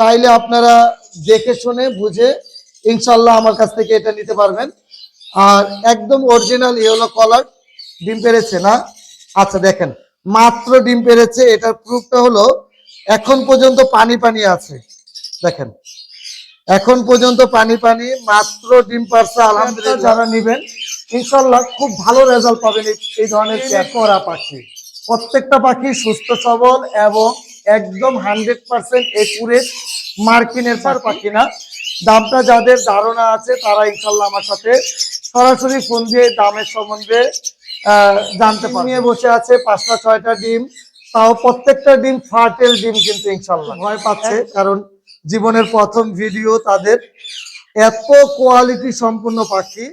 চাইলে আপনারা দেখে শুনে বুঝে ইনশাল্লাহ আমার কাছ থেকে এটা নিতে পারবেন। আর একদম অরিজিনাল ইয়েলো কলার ডিম পেরেছে না? আচ্ছা দেখেন মাত্র ডিম পেরেছে। এটার প্রুফটা হলো এখন পর্যন্ত পানি পানি আছে। দেখেন এখন পর্যন্ত পানি পানি মাত্র ডিম পারছে আলহামদুলিল্লাহ। যারা নেবেন ইনশাল্লাহ খুব ভালো রেজাল্ট পাবেন এই- ধরনের করা পাখি। প্রত্যেকটা পাখি সুস্থ সবল এবং একদম হান্ড্রেড পার্সেন্ট একুরেট মার্কিনের পার পাখি না দামটা যাদের ধারণা আছে তারা ইনশাল্লাহ আমার সাথে সরাসরি ফোন দিয়ে দামের সম্বন্ধে জানতে পারে নিয়ে বসে আছে পাঁচটা ছয়টা ডিম। তাও প্রত্যেকটা ডিম ফার্টেল ডিম কিন্তু ইনশাল্লাহ। ভয় পাচ্ছে। কারণ জীবনের প্রথম ভিডিও তাদের এত কোয়ালিটি সম্পূর্ণ পাখি।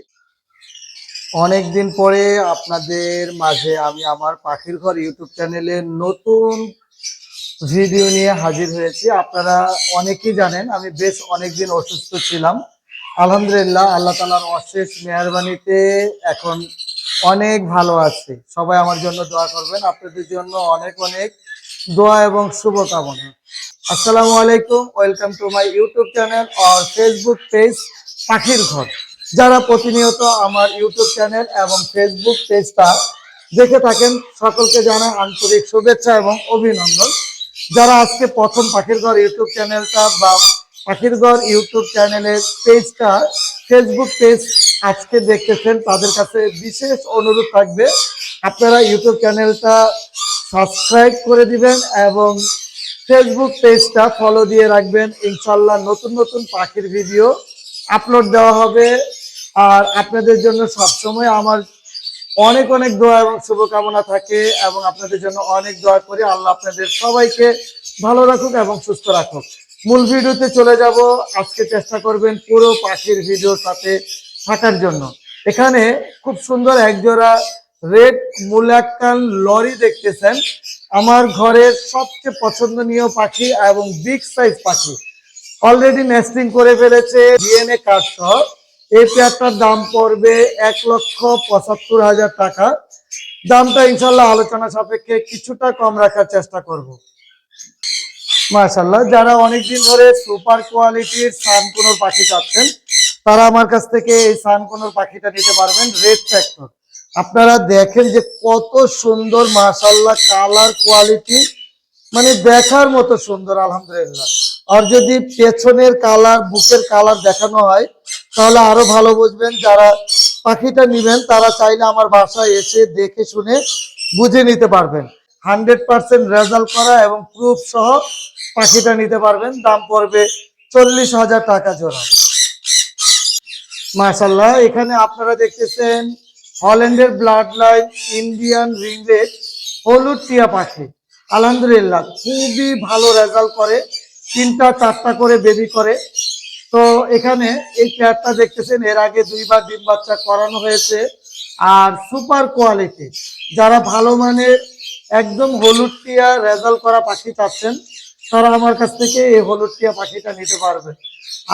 অনেকদিন পরে আপনাদের মাঝে আমি আমার পাখির ঘর ইউটিউব চ্যানেলে নতুন ভিডিও নিয়ে হাজির হয়েছি। আপনারা অনেকেই জানেন, আমি বেশ অনেকদিন অসুস্থ ছিলাম। আলহামদুলিল্লাহ, আল্লাহ তালার অশেষ মেহরবানিতে এখন অনেক ভালো আছি। সবাই আমার জন্য দোয়া করবেন। আপনাদের জন্য অনেক অনেক দোয়া এবং শুভকামনা। আসসালামু আলাইকুম, welcome to my YouTube channel R Facebook page পাখির ঘর। যারা প্রতিনিয়ত আমার ইউটিউব চ্যানেল এবং ফেসবুক পেজটা দেখে থাকেন, সকলকে জানাই আন্তরিক শুভেচ্ছা এবং অভিনন্দন। যারা আজকে প্রথম পাখির ঘর ইউটিউব চ্যানেলটা বা পাখির ঘর ইউটিউব চ্যানেলের পেজটা ফেসবুক পেজ আজকে দেখতেছেন, তাদের কাছে বিশেষ অনুরোধ থাকবে, আপনারা ইউটিউব চ্যানেলটা সাবস্ক্রাইব করে দিবেন এবং ফেসবুক পেজটা ফলো দিয়ে রাখবেন। ইনশাল্লাহ নতুন নতুন পাখির ভিডিও আপলোড দেওয়া হবে। আর আপনাদের জন্য সবসময় আমার অনেক অনেক দোয়া এবং শুভকামনা থাকে এবং আপনাদের জন্য অনেক দোয়া করি। আল্লাহ আপনাদের সবাইকে ভালো রাখুক এবং সুস্থ রাখুক। মূল ভিডিওতে চলে যাব। আজকে চেষ্টা করবেন পুরো পাখির ভিডিওর সাথে থাকার জন্য। এখানে খুব সুন্দর একজোড়া রেড মুলাক্কান লরি দেখতেছেন। আমার ঘরের সবচেয়ে পছন্দনীয় পাখি এবং বিগ সাইজ পাখি। অলরেডি নেস্টিং করে ফেলেছে। ডিএনএ কার্ড সহ। এই পেয়ারটার দাম পড়বে এক লক্ষ পঁচাত্তর হাজার টাকা। দামটা ইনশাল্লাহ আলোচনা সাপেক্ষে কিছুটা কম রাখার চেষ্টা করব। মাশাল্লাহ যারা অনেকদিন ধরে সুপার কোয়ালিটির সানকুনোর পাখি চাচ্ছেন, তারা আমার কাছ থেকে এই সানকুনোর পাখিটা নিতে পারবেন রেড ফ্যাক্টর আপনারা দেখেন যে কত সুন্দর মাশাল্লাহ কালার কোয়ালিটি মানে দেখার মতো সুন্দর, আলহামদুলিল্লাহ। আর যদি পেছনের কালার, বুকের কালার দেখানো হয়, তাহলে আরও ভালো বুঝবেন। যারা পাখিটা নিবেন, তারা চাইলে আমার বাসায় এসে দেখে শুনে বুঝে নিতে পারবেন। হান্ড্রেড পার্সেন্ট রেজাল্ট করা এবং প্রুফ সহ পাখিটা নিতে পারবেন। দাম পড়বে চল্লিশ হাজার টাকা জোড়া। মাশাল্লাহ এখানে আপনারা দেখতেছেন হল্যান্ডের ব্লাড লাইন, ইন্ডিয়ান রিংরেড হলুদ টিয়া পাখি। আলহামদুলিল্লাহ, খুবই ভালো রেজাল্ট করে, তিনটা চারটা করে বেবি করে। তো এখানে এই পেয়ারটা দেখতেছেন, এর আগে দুইবার ডিম বাচ্চা করানো হয়েছে। আর সুপার কোয়ালিটি যারা ভালো মানের একদম হলুদ টিয়া রেজাল্ট করা পাখি চাচ্ছেন, তারা আমার কাছ থেকে এই হলুদ টিয়া পাখিটা নিতে পারবে।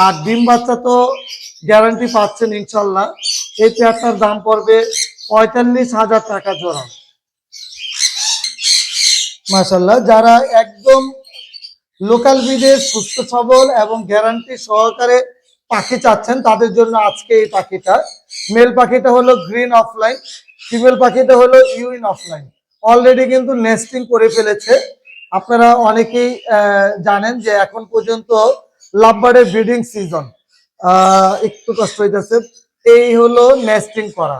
আর ডিম বাচ্চা তো গ্যারান্টি পাচ্ছেন ইনশাল্লাহ। এই পেয়ারটার দাম পড়বে পঁয়তাল্লিশ হাজার টাকা জোড়া। মাসাল্লাহ যারা একদম লোকাল ব্রিডের সুস্থ সবল এবং গ্যারান্টি সহকারে পাখি চাচ্ছেন, তাদের জন্য আজকে এই পাখিটা। মেল পাখিটা হলো গ্রিন অফলাইন ফিমেল পাখিটা হলো ইউইন অফলাইন অলরেডি কিন্তু নেস্টিং করে ফেলেছে। আপনারা অনেকেই জানেন যে এখন পর্যন্ত লাভবার্ডের ব্রিডিং সিজন একটু কষ্ট হইতেছে। এই হলো নেস্টিং করা।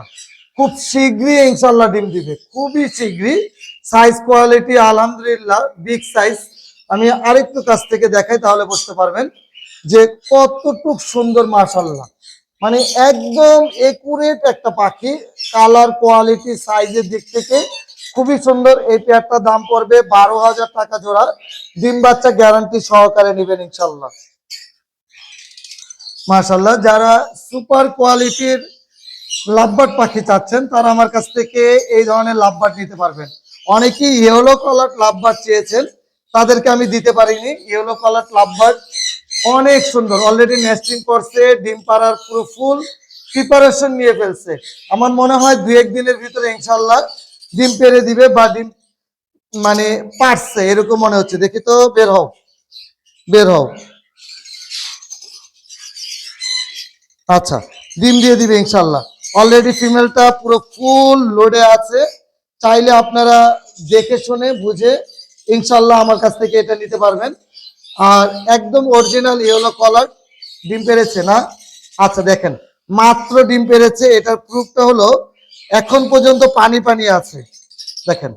খুব শীঘ্রই ইনশাল্লাহ ডিম দিবে। খুবই শীঘ্রই সাইজ কোয়ালিটি আলহামদুলিল্লাহ বিগ সাইজ আমি আরেকটু কাছ থেকে দেখাই, তাহলে বুঝতে পারবেন যে কতটুক সুন্দর মাশাল্লাহ মানে একদম একুরেট একটা পাখি কালার কোয়ালিটি সাইজের দিক থেকে খুবই সুন্দর। এই পেয়ারটার দাম পড়বে বারো হাজার টাকা জোড়া। ডিম বাচ্চা গ্যারান্টি সহকারে নেবেন ইনশাল্লাহ মাশাল্লাহ যারা সুপার কোয়ালিটির লাভবার্ড পাখি চাচ্ছেন, তারা আমার কাছ থেকে এই ধরনের লাভবার্ড নিতে পারবেন। অনেকেই ইয়েলো কালার লাভবার চেয়েছেন, তাদেরকে আমি দিতে পারিনি। ইয়েলো কালার লাভবার অনেক সুন্দর অলরেডি নেস্টিং করছে, ডিম পাড়ার পুরো ফুল প্রিপারেশন নিয়ে ফেলছে। আমার মনে হয় দু একদিনের ভিতরে ইনশাল্লাহ ডিম পেরে দিবে বা ডিম মানে পারছে এরকম মনে হচ্ছে। দেখি তো, বের হও বের হও। আচ্ছা ডিম দিয়ে দিবে ইনশাল্লাহ অলরেডি ফিমেলটা পুরো ফুল লোডে আছে। চাইলে আপনারা দেখে শুনে, বুঝে ইনশাল্লাহ আমার কাছ থেকে এটা নিতে পারবেন। আর একদম অরিজিনাল ইয়েলো কলার ডিম পেরেছে না? আচ্ছা দেখেন, মাত্র ডিম পেরেছে। এটার প্রুফটা হলো, এখন পর্যন্ত পানি পানি আছে। দেখেন,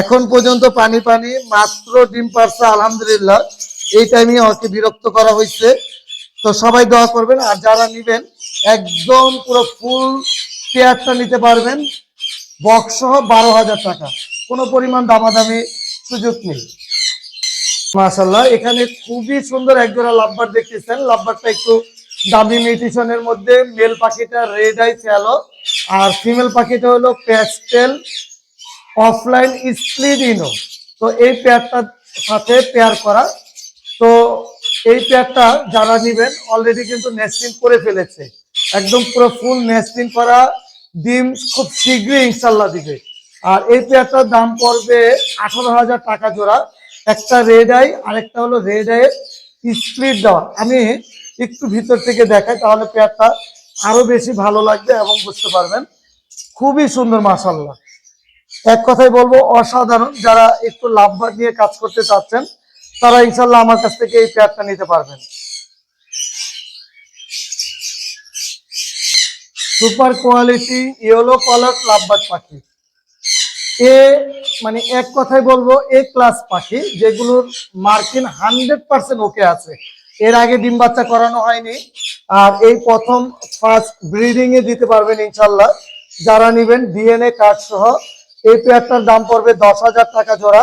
এখন পর্যন্ত পানি পানি, মাত্র ডিম পারছে, আলহামদুলিল্লাহ। এই টাইমে আমাকে বিরক্ত করা হয়েছে। তো সবাই দোয়া করবেন, আর যারা নিবেন, একদম পুরো ফুল পেয়ারটা নিতে পারবেন। বক্স সহ বারো হাজার টাকা। কোনো পরিমাণ দামাদামি সুযোগ নেই। মাশাল্লাহ এখানে খুবই সুন্দর একজোড়া লাভবার দেখতেছেন। লাভবারটা একটু দামি মিউটিশনের মধ্যে, মেল পাখিটা রেড আই শ্যালো আর ফিমেল পাখিটা হলো প্যাস্টেল অফলাইন স্প্লিট ইনো তো এই পেয়ারটার সাথে পেয়ার করা। তো এই পেয়ারটা যারা নিবেন অলরেডি কিন্তু নেস্টিং করে ফেলেছে। একদম পুরো ফুল নেস্টিং করা ডিম খুব শীঘ্রই ইনশাল্লাহ দিবে। আর এই পেয়ারটার দাম পড়বে আঠারো হাজার টাকা জোড়া। একটা রেড আই আরেকটা হলো রেড আইয়ের স্প্লিট দেওয়া। আমি একটু ভিতর থেকে দেখাই, তাহলে পেয়ারটা আরও বেশি ভালো লাগবে এবং বুঝতে পারবেন। খুবই সুন্দর মাসাল্লাহ এক কথাই বলব, অসাধারণ যারা একটু লাভবান নিয়ে কাজ করতে চাচ্ছেন, তারা ইনশাল্লাহ আমার কাছ থেকে এই পেয়ারটা নিতে পারবেন। Super quality yellow colour lovebird পাখি। এ মানে এক কথাই বলব, এ ক্লাস পাখি, যেগুলোর মার্কিন হান্ড্রেড পার্সেন্ট ওকে আছে। এর আগে ডিম বাচ্চা করানো হয়নি। আর এই প্রথম ফার্স্ট ব্রিডিং এ দিতে পারবেন ইনশাল্লাহ যারা নিবেন ডিএনএ কার্ড সহ, এই পেয়ারটার দাম পড়বে দশ হাজার টাকা জোড়া।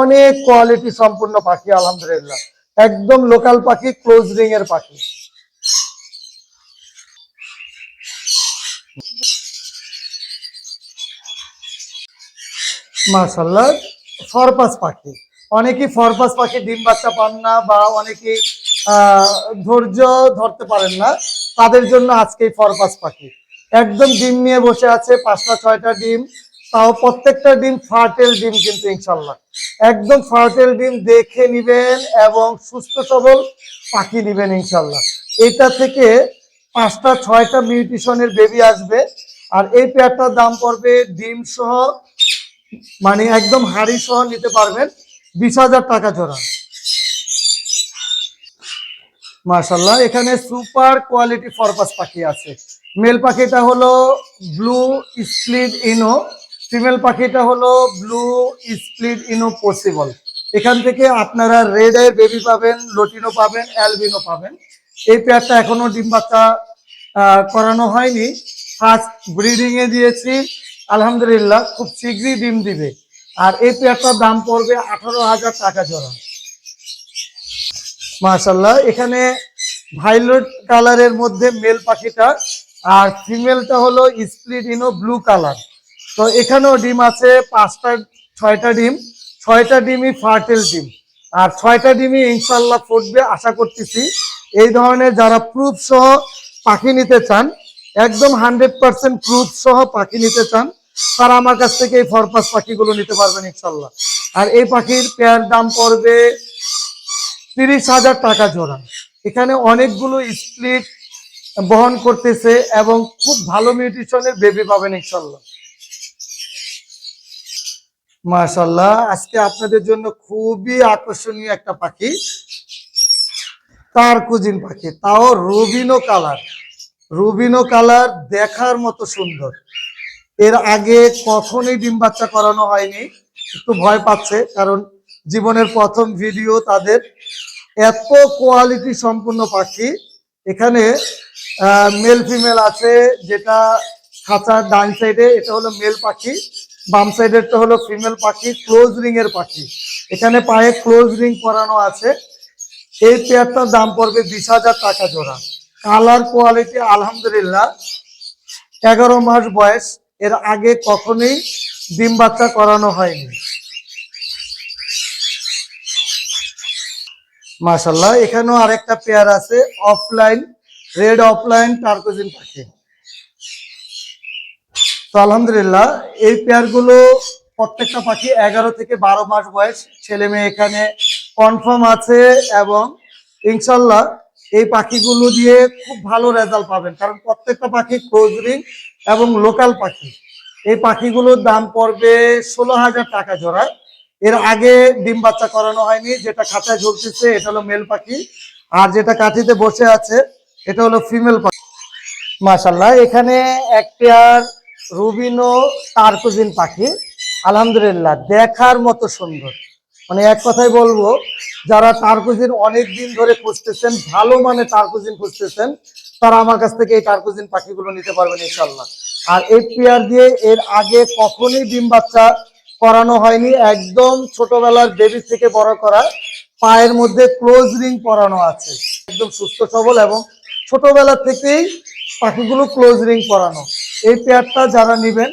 অনেক কোয়ালিটি সম্পূর্ণ পাখি, আলহামদুলিল্লাহ। একদম লোকাল পাখি ক্লোজ রিং এর পাখি। মাশাল্লাহ ফরপাস পাখি। অনেকেই ফরপাস পাখি ডিম বাচ্চা পান না বা অনেকেই ধৈর্য ধরতে পারেন না। তাদের জন্য আজকে ফরপাস পাখি। একদম ডিম নিয়ে বসে আছে, পাঁচটা, ছয়টা ডিম। তাও প্রত্যেকটা ডিম ফার্টেল ডিম কিন্তু ইনশাল্লাহ একদম ফার্টেল ডিম দেখে নিবেন এবং সুস্থ সবল পাখি নিবেন ইনশাল্লাহ এটা থেকে পাঁচটা, ছয়টা মিউটিশনের বেবি আসবে। আর এই পেয়ারটার দাম পড়বে ডিম সহ মানে একদম হাড়ি সহ নিতে পারবেন বিশ হাজার টাকা জোড়া। মার্শাল্লাহ এখানে সুপার কোয়ালিটি ফরপাস পাখি আছে। মেল পাখিটা হলো ব্লু স্প্লিট ইনো। ফিমেল পাখিটা হলো ব্লু স্প্লিট ইনো পসিবল। এখান থেকে আপনারা রেড এর বেবি পাবেন, লটিনো পাবেন, অ্যালবিনো পাবেন। এই পেয়ারটা এখনও ডিম করানো হয়নি। ফার্স্ট ব্রিডিং এ দিয়েছি। আলহামদুলিল্লাহ, খুব শীঘ্রই ডিম দিবে। আর এই পেয়ারটার দাম পড়বে আঠারো হাজার টাকা জোড়া। মাশাল্লাহ এখানে ভাইলট কালারের মধ্যে মেল পাখিটা, আর ফিমেলটা হলো স্প্লিট ইনো ব্লু কালার। তো এখানেও ডিম আছে, পাঁচটা, ছয়টা ডিম, ছয়টা ডিমই ফার্টেল ডিম। আর ছয়টা ডিমই ইনশাল্লাহ ফুটবে, আশা করতেছি এই ধরনের যারা প্রুফ সহ পাখি নিতে চান একদম হান্ড্রেড পার্সেন্ট প্রুফ সহ পাখি নিতে চান, তারা আমার কাছ থেকে এই ফরপাস পাখিগুলো নিতে পারবেন ইনশাল্লাহ। আর এই পাখির পেয়ার দাম পড়বে তিরিশ হাজার টাকা জোড়া। এখানে অনেকগুলো স্প্লিট বহন করতেছে এবং খুব ভালো মিউটিশনের বেবি পাবেন ইনশাল্লাহ। মাশাল্লাহ, আজকে আপনাদের জন্য খুবই আকর্ষণীয় একটা পাখি, তার কুজিন পাখি, তাও রুবিনো কালার। রুবিনো কালার দেখার মতো সুন্দর। এর আগে কখনোই ডিম বাচ্চা করানো হয়নি, একটু ভয় পাচ্ছে, কারণ জীবনের প্রথম ভিডিও তাদের এত কোয়ালিটি সম্পূর্ণ পাখি। এখানে মেল ফিমেল আছে, যেটা খাঁচার ডান সাইডে এটা হলো মেল পাখি। বাম সাইডেরটা হলো ফিমেল পাখি ক্লোজ রিং এর পাখি। এখানে পায়ে ক্লোজ রিং করানো আছে। এই পেয়ারটার দাম পড়বে বিশ হাজার টাকা জোড়া। কালার কোয়ালিটি আলহামদুলিল্লাহ। এগারো মাস বয়স, এর আগে কখনোই ডিম বাচ্চা করানো হয়নি। মাশাল্লাহ এখানেও আরেকটা পেয়ার আছে অফলাইন রেড অফলাইন টার্কোজিন পাখি। তো আলহামদুলিল্লাহ, এই পেয়ারগুলো প্রত্যেকটা পাখি এগারো থেকে বারো মাস বয়স, ছেলে মেয়ে এখানে কনফার্ম আছে এবং ইনশাল্লাহ এই পাখিগুলো দিয়ে খুব ভালো রেজাল্ট পাবেন। কারণ প্রত্যেকটা পাখি ক্লোজ রিং এবং লোকাল পাখি। এই পাখিগুলোর দাম পড়বে ষোলো হাজার টাকা জোড়ায় এর আগে ডিম বাচ্চা করানো হয়নি, যেটা খাঁচায় ঝুলতেছে, এটা হলো মেল পাখি। আর যেটা কাঠিতে বসে আছে, এটা হলো ফিমেল পাখি। মাশাল্লাহ এখানে এক পেয়ার রুবিনো টার্কুজিন পাখি। আলহামদুলিল্লাহ, দেখার মতো সুন্দর। মানে এক কথাই বলব, যারা টার্কুজিন অনেক দিন ধরে খুঁজতেছেন, ভালো মানে টার্কুজিন খুঁজতেছেন, তারা আমার কাছ থেকে এই টার্কুজিন পাখিগুলো নিতে পারবেন ইনশাল্লাহ আর এই পেয়ার দিয়ে এর আগে কখনোই ডিম বাচ্চা করানো হয়নি, একদম ছোটবেলার বেবি থেকে বড় করা, পায়ের মধ্যে ক্লোজ রিং পরানো আছে। একদম সুস্থ, সবল এবং ছোটবেলা থেকেই পাখিগুলো ক্লোজ রিং পরানো। এই পেয়ারটা যারা নেবেন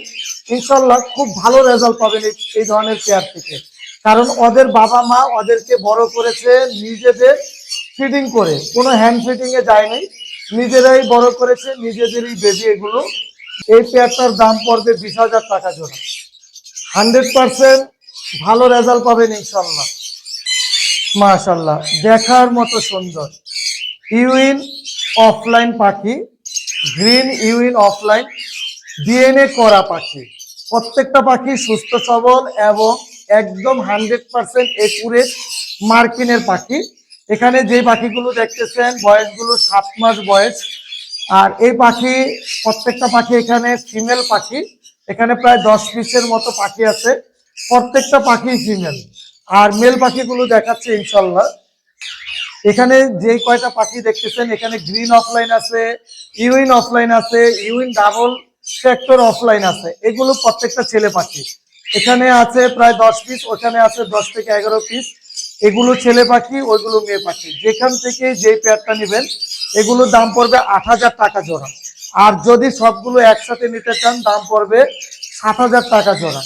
ইনশাল্লাহ খুব ভালো রেজাল্ট পাবেন এই- ধরনের পেয়ার থেকে। কারণ ওদের বাবা মা ওদেরকে বড় করেছে নিজেদের ফিডিং করে। কোনো হ্যান্ড ফিডিং এ যায়নি নিজেরাই বড় করেছে, নিজেদেরই বেবি এগুলো। এই পেয়ারটার দাম পড়বে বিশ হাজার টাকা জোড়া। হান্ড্রেড পার্সেন্ট ভালো রেজাল্ট পাবেন ইনশাল্লাহ। মাশাল্লাহ, দেখার মতো সুন্দর। ইউইন অফলাইন পাখি, গ্রিন ইউইন অফলাইন, ডিএনএ করা পাখি। প্রত্যেকটা পাখি সুস্থ সবল এবং একদম হান্ড্রেড পার্সেন্ট একুরেট মার্কিনের পাখি। এখানে যে পাখিগুলো দেখতেছেন, বয়সগুলো সাত মাস বয়স। আর এই পাখি, প্রত্যেকটা পাখি এখানে ফিমেল পাখি। এখানে প্রায় দশ পিসের মতো পাখি আছে। প্রত্যেকটা পাখি ফিমেল আর মেল পাখিগুলো দেখাচ্ছে ইনশাল্লাহ। এখানে যে কয়টা পাখি দেখতেছেন, এখানে গ্রিন অফলাইন আছে ইউইন অফলাইন আছে ইউইন ডাবল সেক্টর অফলাইন আছে। এগুলো প্রত্যেকটা ছেলে পাখি। এখানে আছে প্রায় দশ পিস ওখানে আছে দশ থেকে এগারো পিস এগুলো ছেলে পাখি, ওইগুলো মেয়ে পাখি। যেখান থেকে যে পেয়ারটা নেবেন, এগুলোর দাম পড়বে আট হাজার টাকা জোড়া। আর যদি সবগুলো একসাথে নিতে চান, দাম পড়বে সাত হাজার টাকা জোড়া।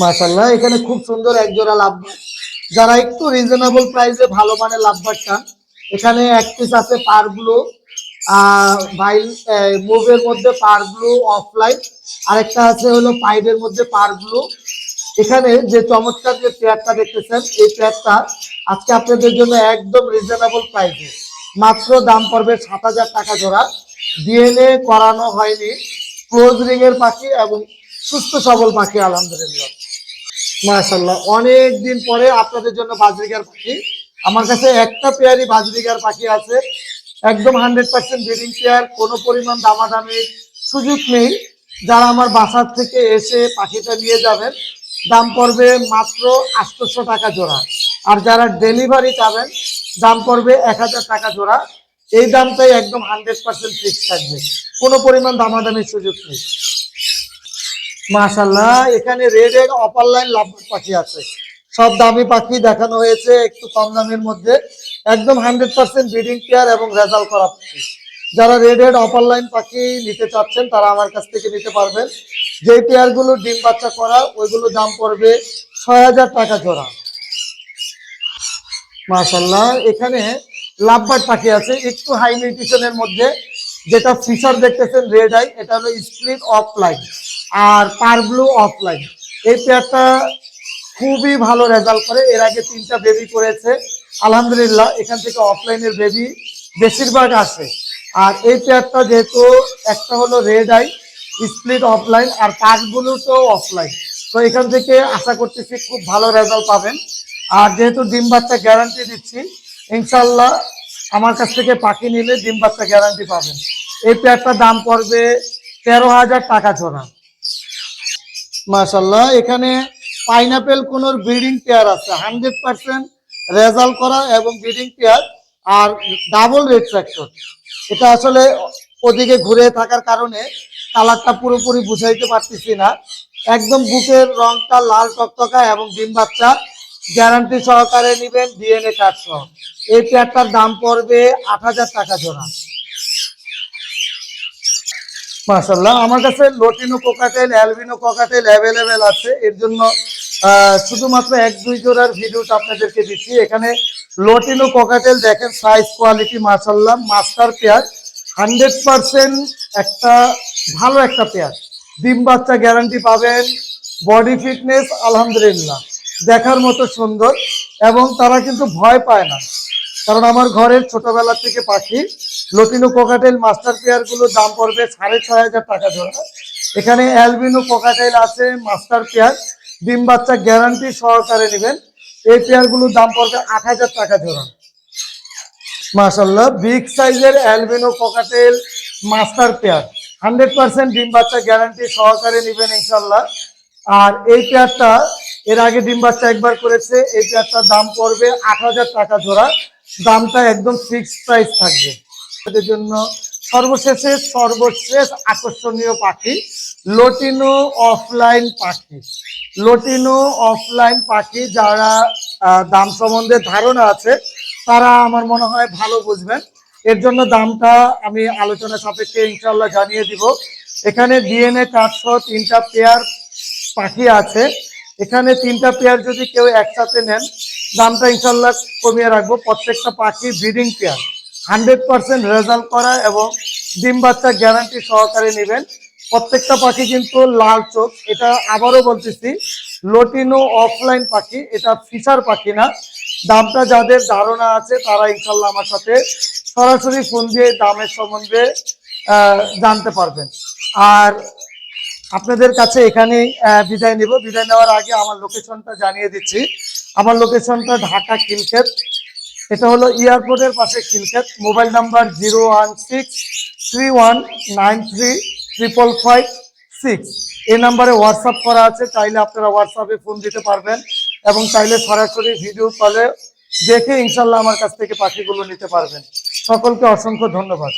মাশাল্লাহ এখানে খুব সুন্দর এক জোড়া লাভবান। যারা একটু রিজনেবল প্রাইসে ভালো মানের লাভবান চান, এখানে এক পিস আছে পার ভাইল মুভের মধ্যে পার ব্লু, অফলাইন। আরেকটা আছে হলো পাইডের মধ্যে পার ব্লু। এখানে যে চমৎকার যে পেয়ারটা দেখতেছেন, এই পেয়ারটা আজকে আপনাদের জন্য একদম রিজনেবল প্রাইসে মাত্র দাম পড়বে সাত হাজার টাকা জোড়া। ডিএনএ করানো হয়নি। ক্লোজ রিং এর পাখি এবং সুস্থ সবল পাখি, আলহামদুলিল্লাহ। মাশাল্লাহ অনেক দিন পরে আপনাদের জন্য বাজরিগার পাখি। আমার কাছে একটা পেয়ারই বাজরিগার পাখি আছে। একদম হান্ড্রেড পার্সেন্ট ব্রিডিং পেয়ার কোনো পরিমাণ দামাদামির সুযোগ নেই। যারা আমার বাসার থেকে এসে পাখিটা নিয়ে যাবেন, দাম পড়বে মাত্র আটশোশো টাকা জোড়া। আর যারা ডেলিভারি চাবেন, দাম পড়বে এক হাজার টাকা জোড়া। এই দামটাই একদম হান্ড্রেড পার্সেন্ট ফিক্স থাকবে। কোনো পরিমাণ দামাদামির সুযোগ নেই। মাশাল্লাহ এখানে রেড এর অপার লাইন লাভবার্ড পাখি আছে। সব দামি পাখি দেখানো হয়েছে, একটু কম দামের মধ্যে। একদম হান্ড্রেড পার্সেন্ট ব্রিডিং পেয়ার এবং রেজাল্ট করা পাখি যারা রেড হেড অপার লাইন পাখি নিতে চাচ্ছেন, তারা আমার কাছ থেকে নিতে পারবেন। যে পেয়ারগুলো ডিম বাচ্চা করা, ওইগুলো দাম পড়বে ছয় হাজার টাকা জোড়া। মাশাল্লাহ এখানে লাভবার্ড পাখি আছে, একটু হাই নিউট্রিশনের মধ্যে। যেটা ফিচার দেখতেছেন রেড আই এটা হলো স্প্লিট অফ লাইন আর পার ব্লু অফ লাইন এই পেয়ারটা খুবই ভালো রেজাল্ট করে। এর আগে তিনটা বেবি করেছে। আলহামদুলিল্লাহ, এখান থেকে অফলাইনের বেবি বেশিরভাগ আসে। আর এই পেয়ারটা যেহেতু, একটা হলো রেড আই স্প্লিট অফলাইন আর পাঁচগুলো তো অফলাইন তো এখান থেকে আশা করতেছি খুব ভালো রেজাল্ট পাবেন। আর যেহেতু ডিম বাচ্চা গ্যারান্টি দিচ্ছি ইনশাল্লাহ আমার কাছ থেকে পাখি নিলে ডিম বাচ্চা গ্যারান্টি পাবেন। এই পেয়ারটার দাম পড়বে তেরো হাজার টাকা জোড়া। মাশাল্লাহ এখানে পাইনাপেল কোন ব্রিডিং পেয়ার আছে। হান্ড্রেড পার্সেন্ট রেজাল্ট করা এবং ব্রিডিং পেয়ার আর ডাবল রেড এটা আসলে ওদিকে ঘুরে থাকার কারণে কালারটা পুরোপুরি বুঝাইতে পারতেছি না। একদম বুকের রংটা লাল টকটকা এবং ডিম বাচ্চা। গ্যারান্টি সহকারে নেবেন ডিএনএ কার্ড সহ। এই পেয়ারটার দাম পড়বে আট হাজার টাকা জোড়া। মাশাল্লাহ আমার কাছে lutino cockatiel, albino cockatiel available আছে। এর জন্য শুধুমাত্র এক, দুই জোড়ার ভিডিওটা আপনাদেরকে দিচ্ছি। এখানে লোটিনো কোকাটেল দেখেন সাইজ কোয়ালিটি মাশাল্লাহ মাস্টার পেয়ার হান্ড্রেড পার্সেন্ট একটা ভালো একটা পেয়ার ডিম বাচ্চা গ্যারান্টি পাবেন বডি ফিটনেস আলহামদুলিল্লাহ। দেখার মতো সুন্দর এবং তারা কিন্তু ভয় পায় না। কারণ আমার ঘরের ছোটবেলা থেকে পাখি, লটিনো কোকাটেল মাস্টার পেয়ারগুলো দাম পড়বে সাড়ে ছয় হাজার টাকা জোড়া। এখানে অ্যালবিনো কোকাটেল আছে মাস্টার পেয়ার ডিম বাচ্চা গ্যারান্টি সহকারে নেবেন। এই পেয়ারগুলোর দাম পড়বে আট হাজার টাকা জোড়া। মাশাল্লাহ বিগ সাইজের albino cockatiel master pair hundred percent ডিম বাচ্চা গ্যারান্টি সহকারে নেবেন ইনশাল্লাহ আর এই পেয়ারটা এর আগে ডিম বাচ্চা একবার করেছে, এই পেয়ারটার দাম পড়বে আট হাজার টাকা জোড়া। দামটা একদম ফিক্সড প্রাইস থাকবে। এদের জন্য সর্বশেষে সর্বশেষ আকর্ষণীয় পাখি, লটিনো অফলাইন পাখি। লটিনো অফলাইন পাখি যারা দাম সম্বন্ধে ধারণা আছে, তারা আমার মনে হয় ভালো বুঝবেন। এর জন্য দামটা আমি আলোচনা সাপেক্ষে ইনশাল্লাহ জানিয়ে দিব। এখানে ডিএনএ চারশো তিনটা পেয়ার পাখি আছে। এখানে তিনটা পেয়ার যদি কেউ একসাথে নেন, দামটা ইনশাল্লাহ কমিয়ে রাখব। প্রত্যেকটা পাখি breeding pair hundred percent result করা এবং ডিম বাচ্চা গ্যারান্টি সহকারে নেবেন। প্রত্যেকটা পাখি কিন্তু লাল চোখ, এটা আবারও বলতেছি, লটিনো অফলাইন পাখি, এটা ফিশার পাখি না। দামটা যাদের ধারণা আছে, তারা ইনশাল্লাহ আমার সাথে সরাসরি ফোন দিয়ে দামের সম্বন্ধে জানতে পারবেন। আর আপনাদের কাছে এখানে বিদায় নিব। বিদায় নেওয়ার আগে আমার লোকেশনটা জানিয়ে দিচ্ছি। আমার লোকেশনটা ঢাকা খিলক্ষেত। এটা হলো এয়ারপোর্টের পাশে Khilkhet. Mobile number zero one six three one nine three triple five six এই নাম্বারে হোয়াটসঅ্যাপ করা আছে, চাইলে আপনারা হোয়াটসঅ্যাপে ফোন দিতে পারবেন এবং চাইলে সরাসরি ভিডিও কলে দেখে ইনশাল্লাহ আমার কাছ থেকে পাখিগুলো নিতে পারবেন। সকলকে অসংখ্য ধন্যবাদ।